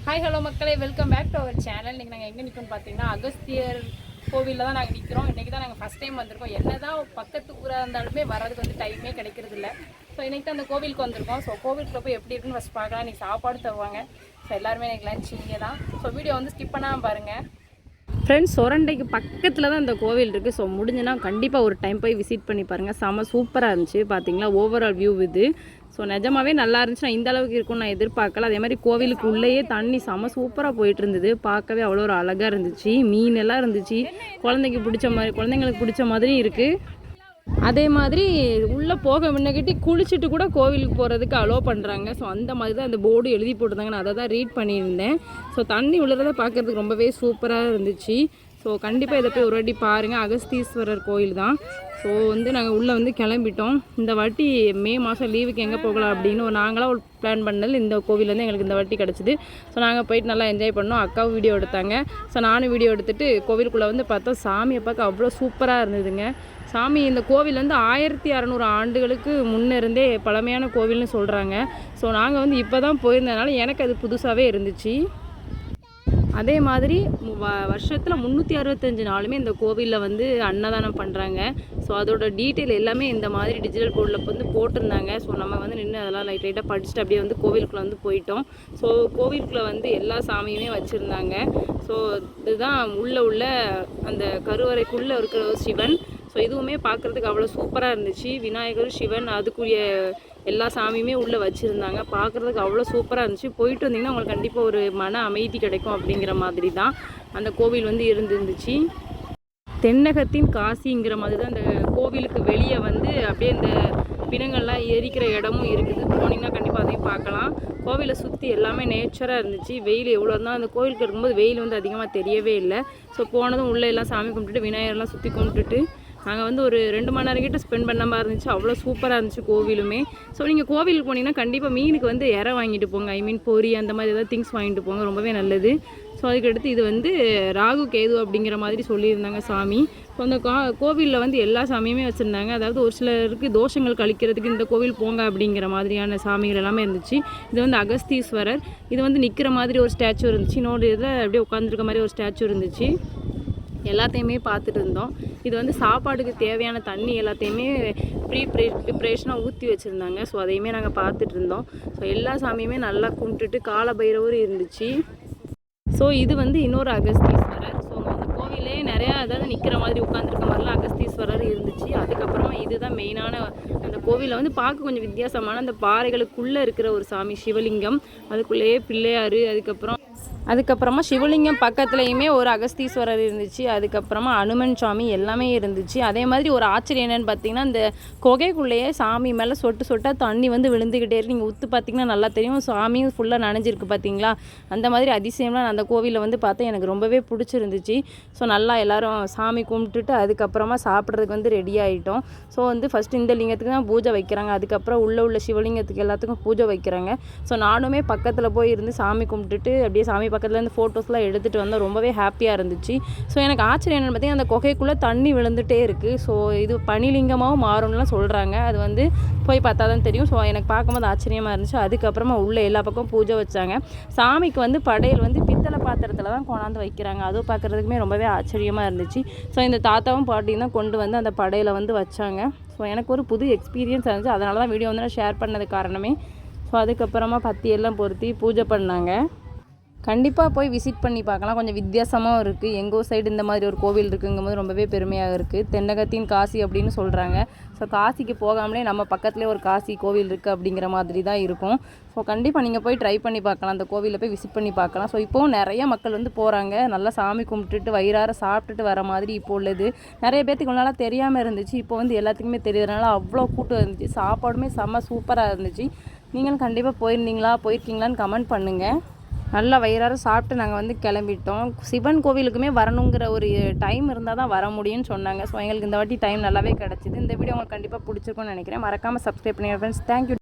Hi hello மக்களே. Welcome back to our channel இன்றைக்கி நாங்கள் எங்கே நிற்கோம்னு பார்த்தீங்கன்னா அகஸ்தியர் கோவிலில் தான் நாங்கள் நிற்கிறோம் இன்றைக்கி தான் நாங்கள் ஃபஸ்ட் டைம் வந்திருக்கோம். என்ன தான் பக்கத்து ஊராக இருந்தாலுமே வரதுக்கு வந்து டைமே கிடைக்கிறது இல்லை. ஸோ இன்றைக்கி தான் அந்த கோவிலுக்கு வந்திருக்கோம். ஸோ கோவிலுக்குள்ள போய் எப்படி இருக்குன்னு ஃபஸ்ட் பார்க்கலாம். இன்றைக்கி சாப்பாடு தருவாங்க. ஸோ எல்லாருமே எனக்கு லஞ்ச் இங்கே தான். ஸோ வீடியோ வந்து ஸ்கிப் பண்ணாமல் பாருங்கள் ஃப்ரெண்ட்ஸ் சொரண்டைக்கு பக்கத்தில் தான் இந்த கோவில் இருக்குது ஸோ முடிஞ்சுன்னா கண்டிப்பாக ஒரு டைம் போய் விசிட் பண்ணி பாருங்கள் செம்ம சூப்பராக இருந்துச்சு. பார்த்தீங்களா ஓவரால் வியூ இது. ஸோ நிஜமாவே நல்லா இருந்துச்சு. நான் இந்த அளவுக்கு இருக்கும்னு நான் எதிர்பார்க்கல. அதே மாதிரி கோவிலுக்கு உள்ளேயே தண்ணி செம சூப்பராக போயிட்டு இருந்தது பார்க்கவே அவ்வளோ ஒரு அழகாக இருந்துச்சு. மீன் எல்லாம் இருந்துச்சு. குழந்தைக்கு பிடிச்ச மாதிரி குழந்தைங்களுக்கு பிடிச்ச மாதிரி இருக்குது அதே மாதிரி உள்ளே போக முன்னகிட்டி குளிச்சுட்டு கூட கோவிலுக்கு போகிறதுக்கு அலோவ் பண்ணுறாங்க ஸோ அந்த மாதிரி தான் அந்த போர்டு எழுதி போட்டிருந்தாங்க. நான் அதை தான் ரீட் பண்ணியிருந்தேன். ஸோ தண்ணி உள்ளதை பார்க்குறதுக்கு ரொம்பவே சூப்பராக இருந்துச்சு. ஸோ கண்டிப்பாக இதை போய் ஒரு வாட்டி பாருங்கள் அகஸ்தீஸ்வரர் கோயில் தான். ஸோ வந்து நாங்கள் உள்ளே வந்து கிளம்பிட்டோம். இந்த வாட்டி மே மாதம் லீவுக்கு எங்கே போகலாம் அப்படின்னு ஒரு நாங்களாக ஒரு பிளான் பண்ணது இந்த கோவில் வந்து எங்களுக்கு இந்த வாட்டி கிடச்சிது. ஸோ நாங்கள் போயிட்டு நல்லா என்ஜாய் பண்ணோம். அக்காவும் வீடியோ எடுத்தாங்க. ஸோ நானும் வீடியோ எடுத்துகிட்டு கோவிலுக்குள்ளே வந்து பார்த்தா சாமியை பார்க்க அவ்வளோ சூப்பராக இருந்ததுங்க. சாமி இந்த கோவில் வந்து ஆயிரத்தி அறநூறு ஆண்டுகளுக்கு முன்ன இருந்தே பழமையான கோவில்னு சொல்கிறாங்க ஸோ நாங்கள் வந்து இப்போ தான் போயிருந்ததுனால எனக்கு அது புதுசாகவே இருந்துச்சு. அதே மாதிரி வ வருஷத்தில் முந்நூற்றி அறுபத்தஞ்சு நாளுமே இந்த கோவிலில் வந்து அன்னதானம் பண்ணுறாங்க ஸோ அதோட டீட்டெயில் எல்லாமே இந்த மாதிரி டிஜிட்டல் போர்டில் வந்து போட்டிருந்தாங்க. ஸோ நம்ம வந்து நின்று அதெல்லாம் லைட் லைட்டாக படிச்சுட்டு அப்படியே வந்து கோவிலுக்குள்ளே வந்து போயிட்டோம். ஸோ கோவிலுக்குள்ளே வந்து எல்லா சாமியுமே வச்சுருந்தாங்க. ஸோ இதுதான் உள்ளே உள்ள அந்த கருவறைக்குள்ளே இருக்கிற சிவன். ஸோ இதுவுமே பார்க்குறதுக்கு அவ்வளோ சூப்பராக இருந்துச்சு. விநாயகர் சிவன் அதுக்குரிய எல்லா சாமியுமே உள்ளே வச்சுருந்தாங்க. பார்க்குறதுக்கு அவ்வளோ சூப்பராக இருந்துச்சு. போயிட்டு வந்தீங்கன்னா உங்களுக்கு கண்டிப்பாக ஒரு மன அமைதி கிடைக்கும் அப்படிங்கிற மாதிரி தான் அந்த கோவில் வந்து இருந்துருந்துச்சு. தென்னகத்தின் காசிங்கிற மாதிரி தான் அந்த கோவிலுக்கு வெளியே வந்து அப்படியே இந்த பிணங்கள்லாம் எரிக்கிற இடமும் இருக்குது. போனீங்கன்னா கண்டிப்பாக அதையும் பார்க்கலாம். கோவிலை சுற்றி எல்லாமே நேச்சராக இருந்துச்சு. வெயில் எவ்வளோ இருந்தால் அந்த கோவிலுக்கு இருக்கும்போது வெயில் வந்து அதிகமாக தெரியவே இல்லை. ஸோ போனதும் உள்ளே எல்லாம் சாமி கும்பிட்டுட்டு விநாயகர்லாம் சுற்றி கும்பிட்டுட்டு நாங்கள் வந்து ஒரு ரெண்டு மணி நேரம் கிட்ட ஸ்பெண்ட் பண்ண மாதிரி இருந்துச்சு. அவ்வளோ சூப்பராக இருந்துச்சு கோவிலுமே. ஸோ நீங்கள் கோவிலுக்கு போனீங்கன்னா கண்டிப்பாக மீனுக்கு வந்து இறை வாங்கிட்டு போங்க. ஐ மீன் பொரி அந்த மாதிரி ஏதாவது திங்ஸ் வாங்கிட்டு போங்க. ரொம்பவே நல்லது. ஸோ அதுக்கடுத்து இது வந்து ராகு கேது அப்படிங்கிற மாதிரி சொல்லியிருந்தாங்க சாமி. ஸோ அந்த கா கோவிலில் வந்து எல்லா சாமியுமே வச்சுருந்தாங்க. அதாவது ஒரு சிலருக்கு தோஷங்கள் கழிக்கிறதுக்கு இந்த கோவில் போங்க அப்படிங்கிற மாதிரியான சாமிகள் எல்லாமே இருந்துச்சு. இது வந்து அகஸ்தீஸ்வரர். இது வந்து நிற்கிற மாதிரி ஒரு ஸ்டாச்சு இருந்துச்சு. இன்னொரு இதில் அப்படியே உட்காந்துருக்க மாதிரி ஒரு ஸ்டாச்சு இருந்துச்சு. எல்லாத்தையுமே பார்த்துட்டு இருந்தோம். இது வந்து சாப்பாடுக்கு தேவையான தண்ணி எல்லாத்தையுமே ப்ரீ ப்ரே ப்ரிப்ரேஷனாக ஊற்றி வச்சுருந்தாங்க. ஸோ அதையுமே நாங்கள் பார்த்துட்டு இருந்தோம். ஸோ எல்லா சாமியுமே நல்லா கும்பிட்டுட்டு கால பைரவரும் இருந்துச்சு. ஸோ இது வந்து இன்னொரு அகஸ்தீஸ்வரர். ஸோ அந்த கோவிலே நிறையா அதாவது நிற்கிற மாதிரி உட்காந்துருக்க மாதிரிலாம் அகஸ்தீஸ்வரர் இருந்துச்சு. அதுக்கப்புறமா இதுதான் மெயினான அந்த கோவிலில் வந்து பார்க்க கொஞ்சம் வித்தியாசமான அந்த பாறைகளுக்குள்ளே இருக்கிற ஒரு சாமி சிவலிங்கம். அதுக்குள்ளேயே பிள்ளையார் அதுக்கப்புறம் அதுக்கப்புறமா சிவலிங்கம் பக்கத்துலேயுமே ஒரு அகஸ்தீஸ்வரர் இருந்துச்சு அதுக்கப்புறமா அனுமன் சாமி எல்லாமே இருந்துச்சு. அதே மாதிரி ஒரு ஆச்சரியம் என்னென்னு பார்த்தீங்கன்னா இந்த குகைக்குள்ளேயே சாமி மேலே சொட்டு சொட்டாக தண்ணி வந்து விழுந்துக்கிட்டே இருக்கு. நீங்கள் உத்து பார்த்தீங்கன்னா நல்லா தெரியும். சாமியும் ஃபுல்லாக நனைஞ்சிருக்கு பார்த்தீங்களா அந்த மாதிரி அதிசயம்லாம் நான் அந்த கோவிலில் வந்து பார்த்தேன். எனக்கு ரொம்பவே பிடிச்சிருந்துச்சு. ஸோ நல்லா எல்லோரும் சாமி கும்பிட்டுட்டு அதுக்கப்புறமா சாப்பிட்றதுக்கு வந்து ரெடி ஆகிட்டோம் ஸோ வந்து ஃபஸ்ட்டு இந்த லிங்கத்துக்கு தான் பூஜை வைக்கிறாங்க. அதுக்கப்புறம் உள்ளே உள்ள சிவலிங்கத்துக்கு எல்லாத்துக்கும் பூஜை வைக்கிறாங்க. ஸோ நானுமே பக்கத்தில் போய் இருந்து சாமி கும்பிட்டுட்டு அப்படியே சாமி பக்கத்தில் இருந்து ஃபோட்டோஸ்லாம் எடுத்துகிட்டு வந்தால் ரொம்பவே ஹாப்பியாக இருந்துச்சு. ஸோ எனக்கு ஆச்சரியம் என்னென்னு பார்த்தீங்கன்னா அந்த குகைக்குள்ளே தண்ணி விழுந்துகிட்டே இருக்குது ஸோ இது பனிலிங்கமாகவும் மாறும்லாம் சொல்கிறாங்க அது வந்து போய் பார்த்தா தான் தெரியும். ஸோ எனக்கு பார்க்கும்போது ஆச்சரியமாக இருந்துச்சு. அதுக்கப்புறமா உள்ளே எல்லா பக்கம் பூஜை வச்சாங்க. சாமிக்கு வந்து படையல் வந்து பித்தளை பாத்திரத்தில் தான் கொண்டாந்து வைக்கிறாங்க. அதுவும் பார்க்குறதுக்குமே ரொம்பவே ஆச்சரியமாக இருந்துச்சு. ஸோ இந்த தாத்தாவும் பாட்டியும் தான் கொண்டு வந்து அந்த படையில் வந்து வச்சாங்க. ஸோ எனக்கு ஒரு புது எக்ஸ்பீரியன்ஸ் இருந்துச்சு. அதனால தான் வீடியோ வந்து நான் ஷேர் பண்ணது காரணமே. ஸோ அதுக்கப்புறமா பத்தி எல்லாம் பொருத்தி பூஜை பண்ணாங்க. கண்டிப்பாக போய் விசிட் பண்ணி பார்க்கலாம். கொஞ்சம் வித்தியாசமாகவும் இருக்குது எங்கள் ஊர் சைடு இந்த மாதிரி ஒரு கோவில் இருக்குங்கும்போது ரொம்பவே பெருமையாக இருக்குது தென்னகத்தின் காசி அப்படின்னு சொல்கிறாங்க ஸோ காசிக்கு போகாமலே நம்ம பக்கத்துலேயே ஒரு காசி கோவில் இருக்குது அப்படிங்கிற மாதிரி தான் இருக்கும். ஸோ கண்டிப்பாக நீங்கள் போய் ட்ரை பண்ணி பார்க்கலாம். அந்த கோவிலில் போய் விசிட் பண்ணி பார்க்கலாம். ஸோ இப்போவும் நிறைய மக்கள் வந்து போகிறாங்க நல்லா சாமி கும்பிட்டுட்டு வயிறார சாப்பிட்டுட்டு வர மாதிரி இப்போ உள்ளது. நிறைய பேர்த்துக்கு நாளாக தெரியாமல் இருந்துச்சு. இப்போ வந்து எல்லாத்துக்குமே தெரியறதுனால அவ்வளோ கூட்டம் இருந்துச்சு. சாப்பாடுமே செம்ம சூப்பராக இருந்துச்சு. நீங்களும் கண்டிப்பாக போயிருந்தீங்களா? போயிருக்கீங்களான்னு கமெண்ட் பண்ணுங்கள் நல்லா வயிறார சாப்பிட்டு நாங்கள் வந்து கிளம்பிட்டோம். சிவன் கோவிலுக்குமே வரணுங்கிற ஒரு டைம் இருந்தால் தான் வர முடியும்னு சொன்னாங்க. ஸோ எங்களுக்கு இந்த வாட்டி டைம் நல்லாவே கிடச்சிது. இந்த வீடியோ உங்களுக்கு கண்டிப்பாக பிடிச்சிருக்கும்னு நினைக்கிறேன். மறக்காமல் சப்ஸ்கிரைப் பண்ணுங்கள் ஃப்ரெண்ட்ஸ் தேங்க்யூ